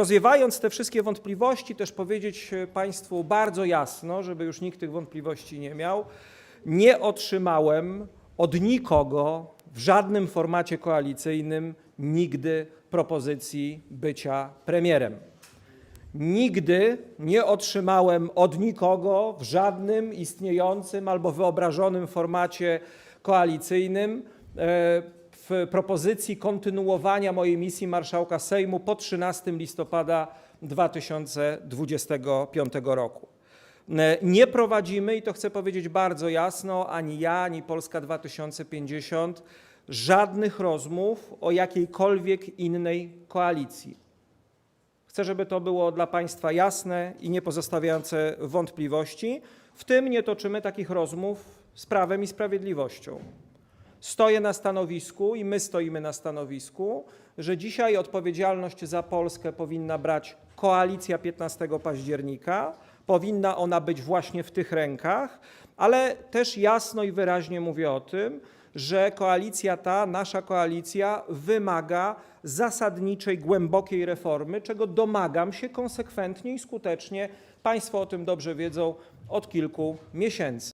rozwiewając te wszystkie wątpliwości, też powiedzieć e, Państwu bardzo jasno, żeby już nikt tych wątpliwości nie miał, nie otrzymałem od nikogo w żadnym formacie koalicyjnym nigdy propozycji bycia premierem. Nigdy nie otrzymałem od nikogo w żadnym istniejącym albo wyobrażonym formacie koalicyjnym w propozycji kontynuowania mojej misji marszałka Sejmu po 13 listopada 2025 roku. E, Nie prowadzimy, i to chcę powiedzieć bardzo jasno, ani ja, ani Polska 2050, żadnych rozmów o jakiejkolwiek innej koalicji. Chcę, żeby to było dla Państwa jasne i nie pozostawiające wątpliwości. W tym nie toczymy takich rozmów z Prawem i Sprawiedliwością. Stoję na stanowisku i my stoimy na stanowisku, że dzisiaj odpowiedzialność za Polskę powinna brać koalicja 15 października. Powinna ona być właśnie w tych rękach, ale też jasno i wyraźnie mówię o tym, że koalicja ta, nasza koalicja, wymaga zasadniczej, głębokiej reformy, czego domagam się konsekwentnie i skutecznie. Państwo o tym dobrze wiedzą od kilku miesięcy.